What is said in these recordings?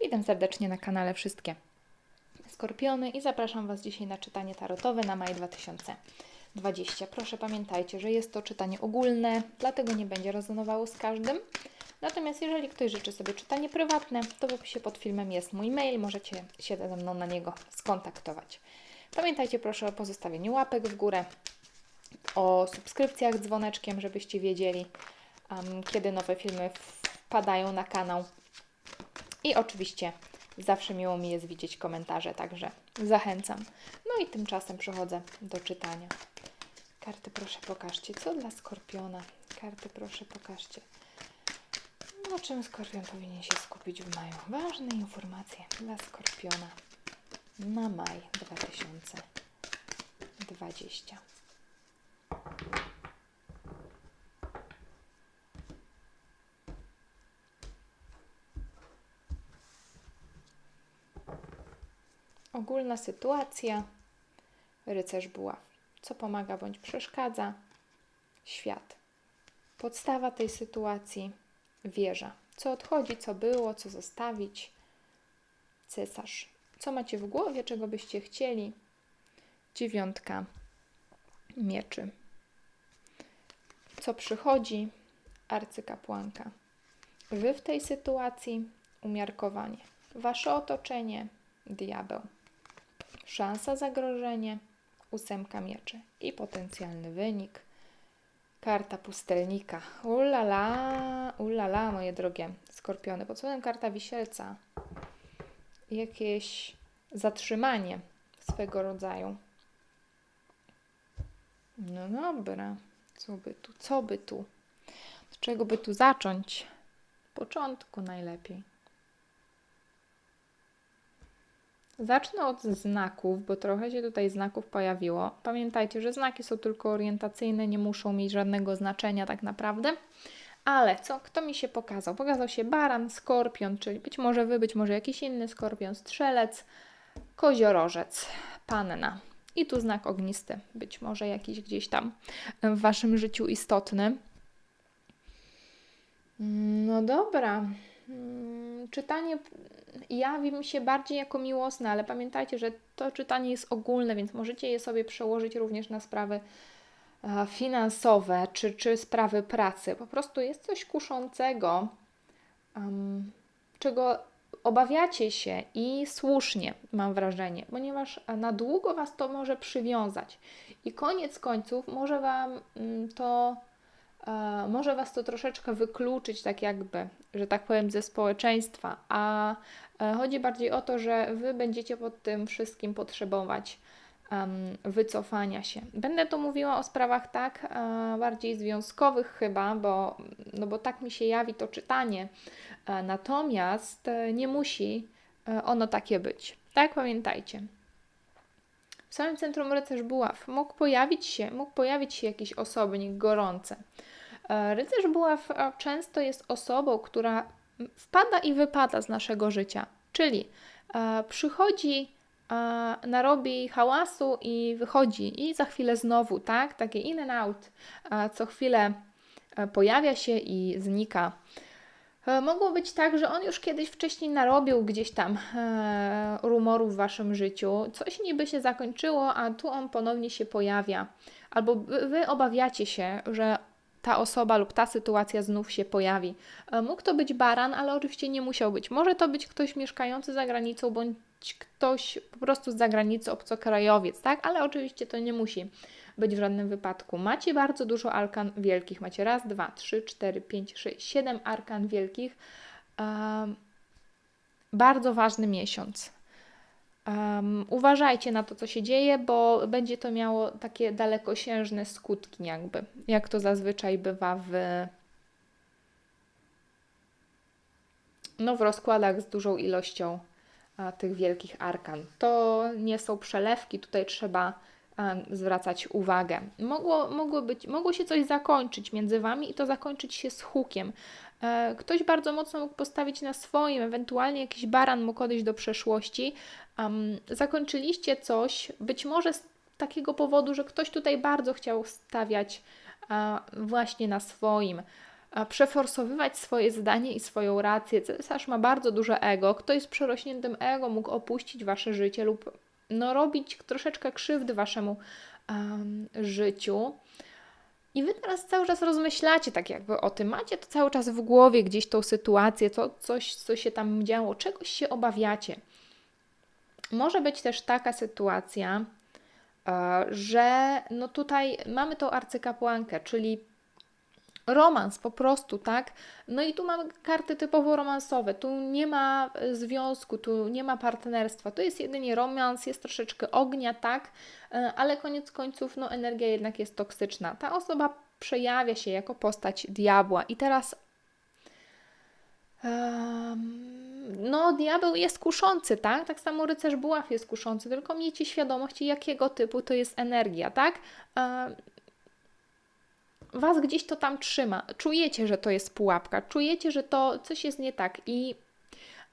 Witam serdecznie na kanale Wszystkie Skorpiony i zapraszam Was dzisiaj na czytanie tarotowe na maj 2020. Proszę pamiętajcie, że jest to czytanie ogólne, dlatego nie będzie rezonowało z każdym. Natomiast jeżeli ktoś życzy sobie czytanie prywatne, to w opisie pod filmem jest mój mail, możecie się ze mną na niego skontaktować. Pamiętajcie proszę o pozostawieniu łapek w górę, o subskrypcjach dzwoneczkiem, żebyście wiedzieli, um, kiedy nowe filmy wpadają na kanał. I oczywiście zawsze miło mi jest widzieć komentarze, także zachęcam. No i tymczasem przechodzę do czytania. Karty proszę pokażcie. Co dla Skorpiona? Karty proszę pokażcie. Na czym Skorpion powinien się skupić w maju? Ważne informacje dla Skorpiona na maj 2020. Ogólna sytuacja. Rycerz buław. Co pomaga bądź przeszkadza? Świat. Podstawa tej sytuacji. Wieża. Co odchodzi, co było, co zostawić? Cesarz. Co macie w głowie, czego byście chcieli? Dziewiątka mieczy. Co przychodzi? Arcykapłanka. Wy w tej sytuacji umiarkowanie. Wasze otoczenie diabeł. Szansa zagrożenie ósemka mieczy i potencjalny wynik. Karta pustelnika. Ulala, ulala, moje drogie skorpiony. Pod spodem karta wisielca. Jakieś zatrzymanie swego rodzaju. No dobra, co by tu, co by tu? Od czego by tu zacząć? początku najlepiej. Zacznę od znaków, bo trochę się tutaj znaków pojawiło. Pamiętajcie, że znaki są tylko orientacyjne, nie muszą mieć żadnego znaczenia tak naprawdę. Ale co, kto mi się pokazał? Pokazał się baran, skorpion, czyli być może wy, być może jakiś inny skorpion, strzelec, koziorożec, panna. I tu znak ognisty, być może jakiś gdzieś tam w waszym życiu istotny. No dobra. Mm, czytanie jawi mi się bardziej jako miłosne, ale pamiętajcie, że to czytanie jest ogólne, więc możecie je sobie przełożyć również na sprawy e, finansowe czy, czy sprawy pracy. Po prostu jest coś kuszącego, um, czego obawiacie się i słusznie, mam wrażenie, ponieważ na długo Was to może przywiązać i koniec końców może Wam mm, to E, może Was to troszeczkę wykluczyć, tak jakby, że tak powiem, ze społeczeństwa, a e, chodzi bardziej o to, że Wy będziecie pod tym wszystkim potrzebować wycofania się. Będę tu mówiła o sprawach tak e, bardziej związkowych chyba, bo, no bo tak mi się jawi to czytanie, natomiast nie musi ono takie być. Tak pamiętajcie. W samym centrum rycerz buław mógł pojawić się, mógł pojawić się jakiś osobnik gorący. E, rycerz buław e, często jest osobą, która wpada i wypada z naszego życia, czyli e, przychodzi, narobi hałasu i wychodzi i za chwilę znowu, tak? Takie in and out, co chwilę pojawia się i znika. Mogło być tak, że on już kiedyś wcześniej narobił gdzieś tam e, w waszym życiu, coś niby się zakończyło, a tu on ponownie się pojawia. Albo wy obawiacie się, że ta osoba lub ta sytuacja znów się pojawi. E, mógł to być baran, ale oczywiście nie musiał być. Może to być ktoś mieszkający za granicą, bądź ktoś po prostu z zagranicy, obcokrajowiec, tak? Ale oczywiście to nie musi być w żadnym wypadku. Macie bardzo dużo arkan wielkich. Macie raz, dwa, trzy, cztery, pięć, sześć, siedem arkan wielkich. Um, bardzo ważny miesiąc. Um, uważajcie na to, co się dzieje, bo będzie to miało takie dalekosiężne skutki, jakby, jak to zazwyczaj bywa w, no, w rozkładach z dużą ilością a, tych wielkich arkan. To nie są przelewki, tutaj trzeba a, zwracać uwagę. Mogło, mogło, być, mogło się coś zakończyć między Wami i to zakończyć się z hukiem. E, ktoś bardzo mocno mógł postawić na swoim, ewentualnie jakiś baran mógł odejść do przeszłości. Um, zakończyliście coś, być może z takiego powodu, że ktoś tutaj bardzo chciał stawiać właśnie na swoim. a, przeforsowywać swoje zdanie i swoją rację. Cesarz ma bardzo duże ego. Kto jest przerośniętym ego, mógł opuścić wasze życie lub no, robić troszeczkę krzywdy waszemu um, życiu. I wy teraz cały czas rozmyślacie tak jakby o tym, macie to cały czas w głowie gdzieś tą sytuację, to coś, co się tam działo, czegoś się obawiacie. Może być też taka sytuacja, e, że no tutaj mamy tą arcykapłankę, czyli romans po prostu, tak? No i tu mamy karty typowo romansowe. Tu nie ma e, związku, tu nie ma partnerstwa. To jest jedynie romans, jest troszeczkę ognia, tak? E, ale koniec końców, no energia jednak jest toksyczna. Ta osoba przejawia się jako postać diabła. I teraz no, diabeł jest kuszący, tak? Tak samo rycerz buław jest kuszący, tylko miejcie świadomość, jakiego typu to jest energia, tak? Was gdzieś to tam trzyma. Czujecie, że to jest pułapka, czujecie, że to coś jest nie tak i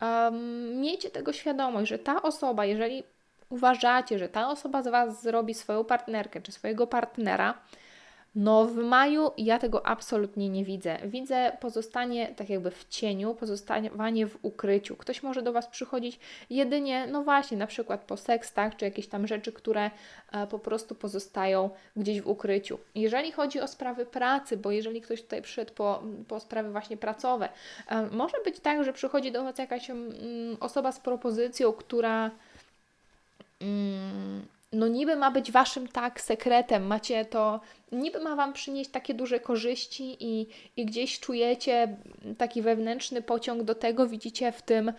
um, miejcie tego świadomość, że ta osoba, jeżeli uważacie, że ta osoba z Was zrobi swoją partnerkę czy swojego partnera, no w maju ja tego absolutnie nie widzę. Widzę pozostanie tak jakby w cieniu, pozostawanie w ukryciu. Ktoś może do Was przychodzić jedynie, no właśnie, na przykład po seks, tak, czy jakieś tam rzeczy, które e, po prostu pozostają gdzieś w ukryciu. Jeżeli chodzi o sprawy pracy, bo jeżeli ktoś tutaj przyszedł po, po sprawy właśnie pracowe, e, może być tak, że przychodzi do Was jakaś mm, osoba z propozycją, która mm, no niby ma być waszym tak sekretem, macie to, niby ma wam przynieść takie duże korzyści i, i gdzieś czujecie taki wewnętrzny pociąg do tego, widzicie w tym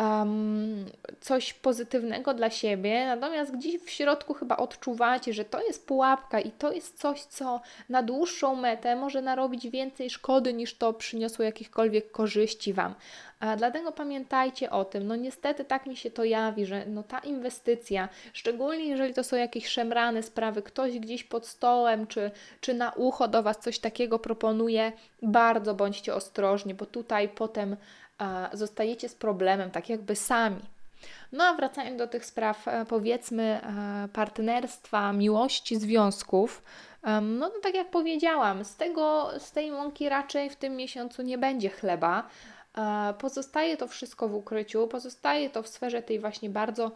um, coś pozytywnego dla siebie, natomiast gdzieś w środku chyba odczuwacie, że to jest pułapka i to jest coś, co na dłuższą metę może narobić więcej szkody niż to przyniosło jakichkolwiek korzyści Wam. A dlatego pamiętajcie o tym. No niestety tak mi się to jawi, że no ta inwestycja, szczególnie jeżeli to są jakieś szemrane sprawy, ktoś gdzieś pod stołem czy, czy na ucho do Was coś takiego proponuje, bardzo bądźcie ostrożni, bo tutaj potem zostajecie z problemem tak jakby sami. No a wracając do tych spraw, e, powiedzmy, e, partnerstwa, miłości, związków, no to tak jak powiedziałam, z, tego, z tej mąki raczej w tym miesiącu nie będzie chleba. E, pozostaje to wszystko w ukryciu, pozostaje to w sferze tej właśnie bardzo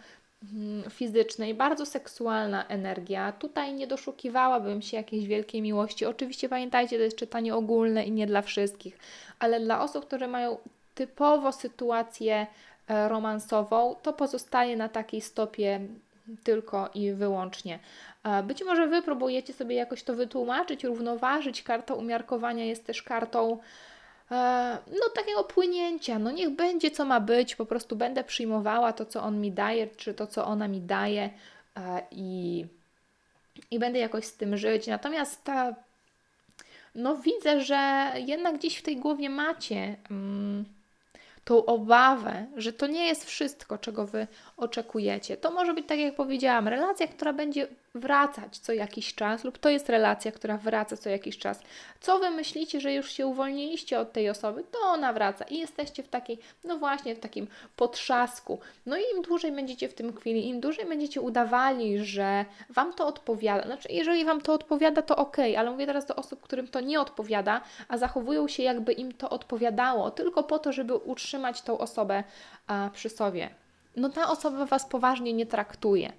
mm, fizycznej, bardzo seksualna energia. Tutaj nie doszukiwałabym się jakiejś wielkiej miłości. Oczywiście pamiętajcie, to jest czytanie ogólne i nie dla wszystkich, ale dla osób, które mają typowo sytuację e, romansową, to pozostaje na takiej stopie tylko i wyłącznie. E, być może Wy próbujecie sobie jakoś to wytłumaczyć, równoważyć. Karta umiarkowania jest też kartą E, no takiego płynięcia, no niech będzie co ma być, po prostu będę przyjmowała to, co on mi daje, czy to, co ona mi daje i, i będę jakoś z tym żyć. Natomiast ta, no widzę, że jednak gdzieś w tej głowie macie mm, tą obawę, że to nie jest wszystko, czego Wy oczekujecie. To może być, tak jak powiedziałam, relacja, która będzie wracać co jakiś czas, lub to jest relacja, która wraca co jakiś czas. Co Wy myślicie, że już się uwolniliście od tej osoby, to ona wraca i jesteście w takiej, no właśnie, w takim potrzasku. No i im dłużej będziecie w tym chwili, im dłużej będziecie udawali, że Wam to odpowiada, znaczy jeżeli Wam to odpowiada, to ok, ale mówię teraz do osób, którym to nie odpowiada, a zachowują się jakby im to odpowiadało, tylko po to, żeby utrzymać tą osobę przy sobie no ta osoba Was poważnie nie traktuje.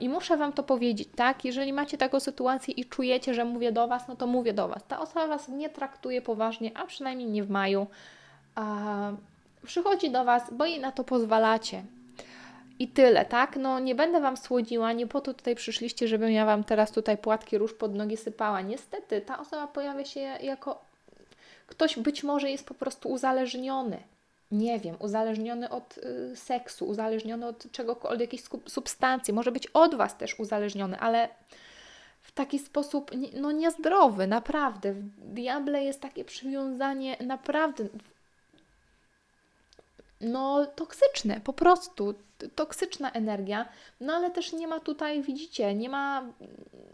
I muszę Wam to powiedzieć, tak? Jeżeli macie taką sytuację i czujecie, że mówię do Was, no to mówię do Was. Ta osoba Was nie traktuje poważnie, a przynajmniej nie w maju. Przychodzi do Was, bo jej na to pozwalacie. I tyle, tak? No nie będę Wam słodziła, nie po to tutaj przyszliście, żebym ja Wam teraz tutaj płatki róż pod nogi sypała. Niestety, ta osoba pojawia się jako ktoś być może jest po prostu uzależniony nie wiem, uzależniony od y, seksu, uzależniony od czegokolwiek, jakiejś substancji, może być od Was też uzależniony, ale w taki sposób no niezdrowy, naprawdę. W diable jest takie przywiązanie naprawdę no, toksyczne, po prostu toksyczna energia, no ale też nie ma tutaj, widzicie, nie ma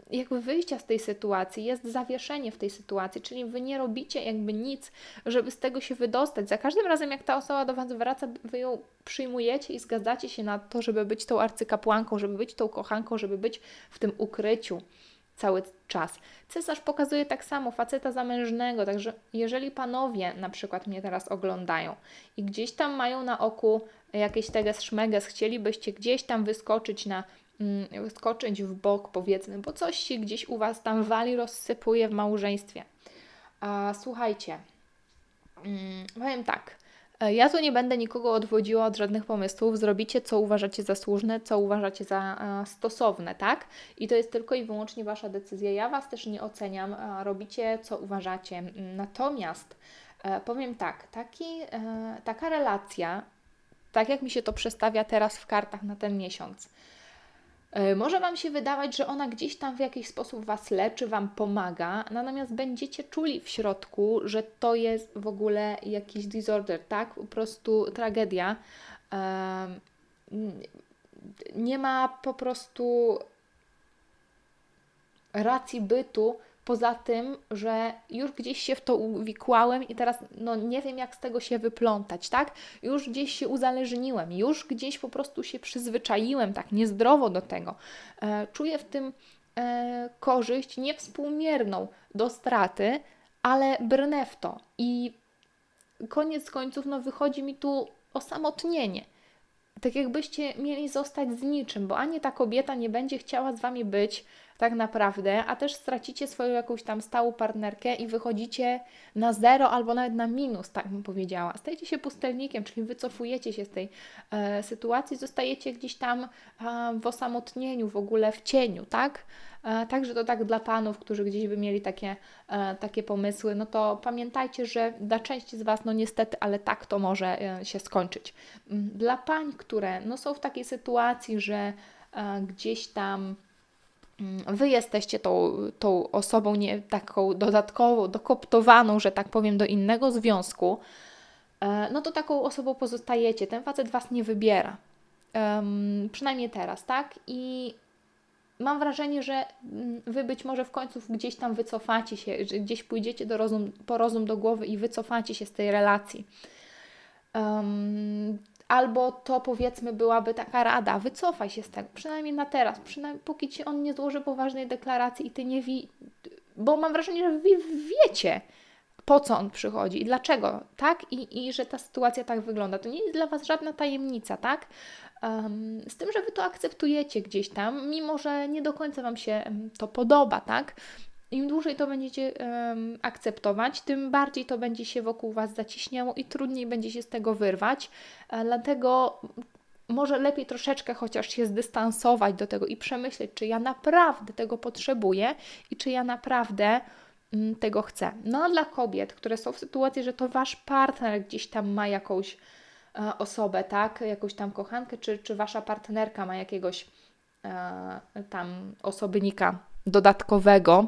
jakby wyjścia z tej sytuacji, jest zawieszenie w tej sytuacji, czyli Wy nie robicie jakby nic, żeby z tego się wydostać. Za każdym razem, jak ta osoba do Was wraca, Wy ją przyjmujecie i zgadzacie się na to, żeby być tą arcykapłanką, żeby być tą kochanką, żeby być w tym ukryciu. Cały czas. Cesarz pokazuje tak samo faceta zamężnego, także jeżeli panowie na przykład mnie teraz oglądają i gdzieś tam mają na oku jakieś teges szmeges, chcielibyście gdzieś tam wyskoczyć na mm, wyskoczyć w bok powiedzmy, bo coś się gdzieś u Was tam wali, rozsypuje w małżeństwie. A słuchajcie, mm, powiem tak, Ja tu nie będę nikogo odwodziła od żadnych pomysłów. Zrobicie, co uważacie za słuszne, co uważacie za e, stosowne, tak? I to jest tylko i wyłącznie Wasza decyzja. Ja Was też nie oceniam. e, Robicie, co uważacie. Natomiast e, powiem tak, taki, e, taka relacja, tak jak mi się to przestawia teraz w kartach na ten miesiąc, E, Może Wam się wydawać, że ona gdzieś tam w jakiś sposób Was leczy, Wam pomaga, natomiast będziecie czuli w środku, że to jest w ogóle jakiś disorder, tak? Po prostu tragedia. Nie ma po prostu racji bytu poza tym, że już gdzieś się w to uwikłałem i teraz no nie wiem jak z tego się wyplątać, tak? Już gdzieś się uzależniłem, już gdzieś po prostu się przyzwyczaiłem tak niezdrowo do tego. E, czuję w tym e, korzyść niewspółmierną do straty, ale brnę w to i koniec końców no wychodzi mi tu osamotnienie tak jakbyście mieli zostać z niczym, bo ani ta kobieta nie będzie chciała z wami być tak naprawdę, a też stracicie swoją jakąś tam stałą partnerkę i wychodzicie na zero albo nawet na minus, tak bym powiedziała. Stajecie się pustelnikiem, czyli wycofujecie się z tej e, sytuacji, zostajecie gdzieś tam e, w osamotnieniu, w ogóle w cieniu, tak? E, Także to tak dla panów, którzy gdzieś by mieli takie, e, takie pomysły, no to pamiętajcie, że dla części z Was, no niestety, ale tak to może e, się skończyć. Mm, Dla pań, które no są w takiej sytuacji, że e, gdzieś tam Wy jesteście tą, tą osobą nie, taką dodatkowo dokoptowaną, że tak powiem, do innego związku, e, no to taką osobą pozostajecie. Ten facet Was nie wybiera. Em, przynajmniej teraz, tak? I mam wrażenie, że mm, wy być może w końcu gdzieś tam wycofacie się, że gdzieś pójdziecie do rozum, po rozum do głowy i wycofacie się z tej relacji. Um, albo to powiedzmy byłaby taka rada, wycofaj się z tego, przynajmniej na teraz, przynajmniej póki ci on nie złoży poważnej deklaracji i ty nie wi, bo mam wrażenie, że wy wiecie, po co on przychodzi i dlaczego, tak? I, I że ta sytuacja tak wygląda. To nie jest dla Was żadna tajemnica, tak? Um, z tym, że Wy to akceptujecie gdzieś tam, mimo że nie do końca Wam się to podoba, tak? Im dłużej to będziecie em, akceptować, tym bardziej to będzie się wokół Was zaciśniało i trudniej będzie się z tego wyrwać. E, dlatego może lepiej troszeczkę chociaż się zdystansować do tego i przemyśleć, czy ja naprawdę tego potrzebuję i czy ja naprawdę mm, tego chcę. No a dla kobiet, które są w sytuacji, że to wasz partner gdzieś tam ma jakąś e, osobę, tak, jakąś tam kochankę, czy, czy wasza partnerka ma jakiegoś e, tam osobnika dodatkowego,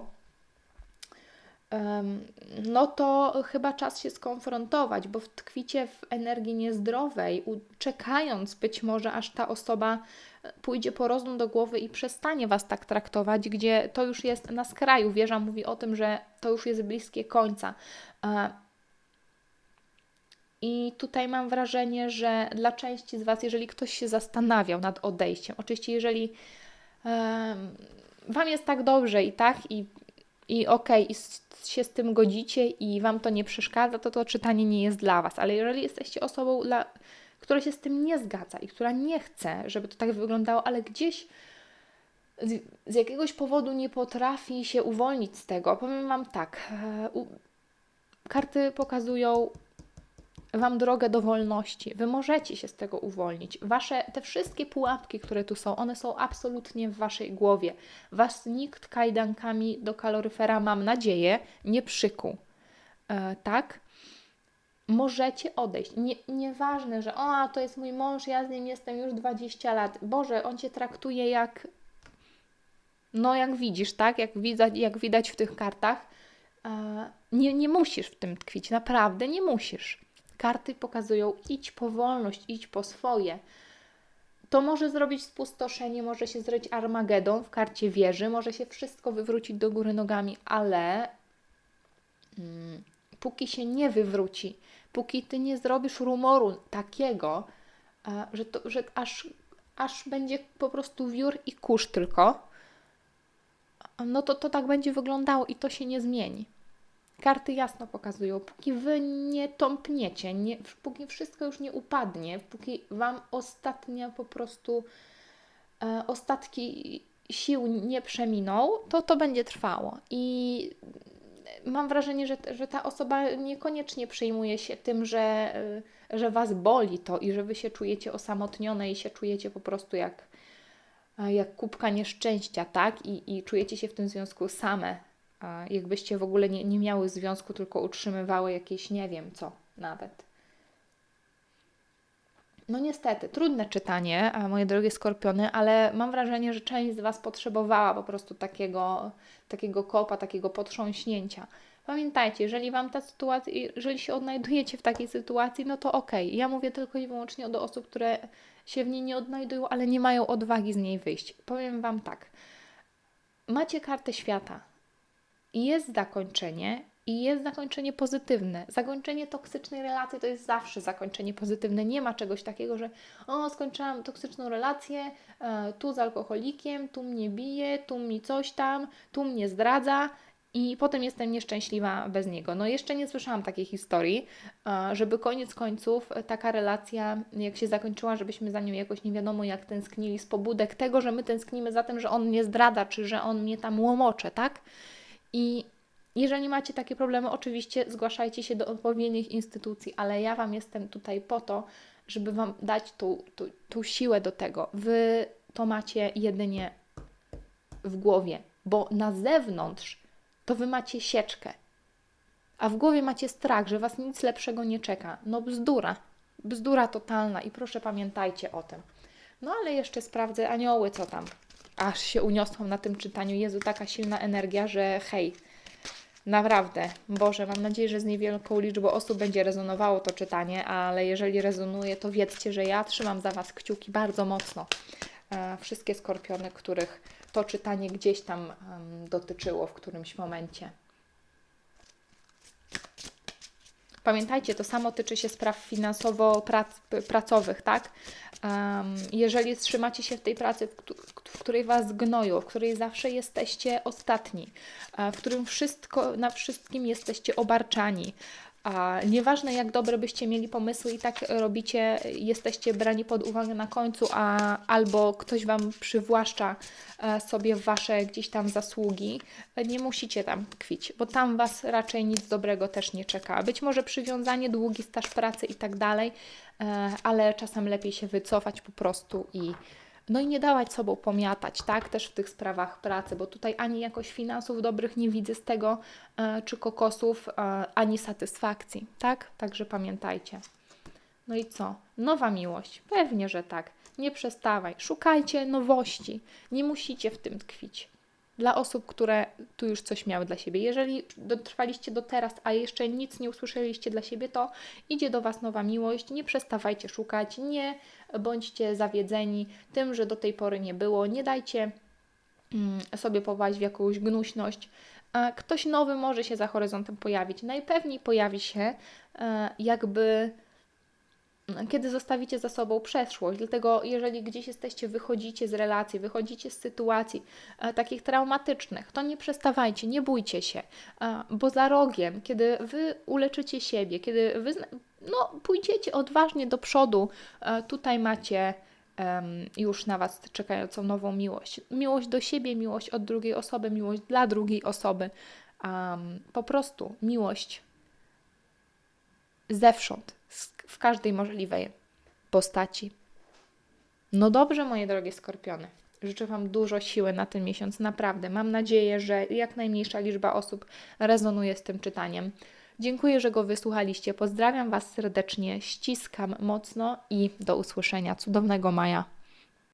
no to chyba czas się skonfrontować, bo tkwicie w energii niezdrowej, czekając być może, aż ta osoba e, pójdzie po rozum do głowy i przestanie Was tak traktować, gdzie to już jest na skraju. Wieża mówi o tym, że to już jest bliskie końca. E, I tutaj mam wrażenie, że dla części z Was, jeżeli ktoś się zastanawiał nad odejściem, oczywiście jeżeli Wam jest tak dobrze i tak, i, i okej, i s- się z tym godzicie i Wam to nie przeszkadza, to to czytanie nie jest dla Was. Ale jeżeli jesteście osobą, dla, która się z tym nie zgadza i która nie chce, żeby to tak wyglądało, ale gdzieś z, z jakiegoś powodu nie potrafi się uwolnić z tego, powiem Wam tak, e, u, karty pokazują Wam drogę do wolności. Wy możecie się z tego uwolnić. Wasze, te wszystkie pułapki, które tu są, one są absolutnie w Waszej głowie. Was nikt kajdankami do kaloryfera, mam nadzieję, nie przykuł. E, tak? Możecie odejść. Nie, nieważne, że o, to jest mój mąż, ja z nim jestem już 20 lat. Boże, on Cię traktuje jak no jak widzisz, tak? Jak widać, jak widać w tych kartach, e, nie, nie musisz w tym tkwić, naprawdę nie musisz. Karty pokazują idź po wolność, idź po swoje. To może zrobić spustoszenie, może się zrobić Armagedon w karcie wieży, może się wszystko wywrócić do góry nogami, ale mm, póki się nie wywróci, póki ty nie zrobisz rumoru takiego, e, że, to, że aż, aż będzie po prostu wiór i kurz tylko, no to to tak będzie wyglądało i to się nie zmieni. Karty jasno pokazują, póki wy nie tąpniecie, nie, póki wszystko już nie upadnie, póki wam ostatnia po prostu e, ostatki sił nie przeminą, to to będzie trwało. I mam wrażenie, że, że ta osoba niekoniecznie przejmuje się tym, że, e, że was boli to i że wy się czujecie osamotnione i się czujecie po prostu jak, e, jak kubka nieszczęścia, tak? I, I czujecie się w tym związku same, jakbyście w ogóle nie, nie miały związku, tylko utrzymywały jakieś nie wiem co nawet. No niestety, trudne czytanie, moje drogie skorpiony, ale mam wrażenie, że część z Was potrzebowała po prostu takiego, takiego kopa, takiego potrząśnięcia. Pamiętajcie, jeżeli Wam ta sytuacja, jeżeli się odnajdujecie w takiej sytuacji, no to okej. Okay. Ja mówię tylko i wyłącznie do osób, które się w niej nie odnajdują, ale nie mają odwagi z niej wyjść. Powiem Wam tak. Macie kartę świata. Jest zakończenie i jest zakończenie pozytywne. Zakończenie toksycznej relacji to jest zawsze zakończenie pozytywne. Nie ma czegoś takiego, że o, skończyłam toksyczną relację, e, tu z alkoholikiem, tu mnie bije, tu mi coś tam, tu mnie zdradza i potem jestem nieszczęśliwa bez niego. No jeszcze nie słyszałam takiej historii, e, żeby koniec końców taka relacja, jak się zakończyła, żebyśmy za nią jakoś nie wiadomo jak tęsknili z pobudek tego, że my tęsknimy za tym, że on mnie zdradza, czy że on mnie tam łomocze, tak? I jeżeli macie takie problemy, oczywiście zgłaszajcie się do odpowiednich instytucji, ale ja Wam jestem tutaj po to, żeby Wam dać tą, tą, tą siłę do tego. Wy to macie jedynie w głowie, bo na zewnątrz to Wy macie sieczkę, a w głowie macie strach, że Was nic lepszego nie czeka. No bzdura, bzdura totalna i proszę pamiętajcie o tym. No ale jeszcze sprawdzę anioły, co tam. Aż się uniosłam na tym czytaniu. Jezu, taka silna energia, że hej, Naprawdę, Boże, mam nadzieję, że z niewielką liczbą osób będzie rezonowało to czytanie, ale jeżeli rezonuje, to wiedzcie, że ja trzymam za Was kciuki bardzo mocno. E, wszystkie skorpiony, których to czytanie gdzieś tam dotyczyło w którymś momencie. Pamiętajcie, to samo tyczy się spraw finansowo-pracowych, tak? Um, jeżeli trzymacie się w tej pracy, w, której Was gnoją, w której zawsze jesteście ostatni, e, w którym wszystko, na wszystkim jesteście obarczani, a nieważne jak dobre byście mieli pomysły i tak robicie, jesteście brani pod uwagę na końcu, a albo ktoś Wam przywłaszcza e, sobie Wasze gdzieś tam zasługi, nie musicie tam tkwić, bo tam Was raczej nic dobrego też nie czeka. Być może przywiązanie, długi staż pracy i tak dalej, e, ale czasem lepiej się wycofać po prostu i no i nie dawać sobą pomiatać, tak, też w tych sprawach pracy, bo tutaj ani jakoś finansów dobrych nie widzę z tego, e, czy kokosów, e, ani satysfakcji, tak? Także pamiętajcie. No i co? Nowa miłość? Pewnie, że tak. Nie przestawaj. Szukajcie nowości. Nie musicie w tym tkwić dla osób, które tu już coś miały dla siebie. Jeżeli dotrwaliście do teraz, a jeszcze nic nie usłyszeliście dla siebie, to idzie do Was nowa miłość. Nie przestawajcie szukać, nie bądźcie zawiedzeni tym, że do tej pory nie było. Nie dajcie mm, sobie powaść w jakąś gnuśność. Ktoś nowy może się za horyzontem pojawić. Najpewniej pojawi się e, jakby kiedy zostawicie za sobą przeszłość. Dlatego, jeżeli gdzieś jesteście, wychodzicie z relacji, wychodzicie z sytuacji e, takich traumatycznych, to nie przestawajcie, nie bójcie się, e, bo za rogiem, kiedy wy uleczycie siebie, kiedy wy no, pójdziecie odważnie do przodu, e, tutaj macie już na Was czekającą nową miłość. Miłość do siebie, miłość od drugiej osoby, miłość dla drugiej osoby. Um, po prostu miłość zewsząd w każdej możliwej postaci. No dobrze, moje drogie skorpiony. Życzę Wam dużo siły na ten miesiąc, naprawdę. Mam nadzieję, że jak najmniejsza liczba osób rezonuje z tym czytaniem. Dziękuję, że go wysłuchaliście. Pozdrawiam Was serdecznie, ściskam mocno i do usłyszenia. Cudownego maja.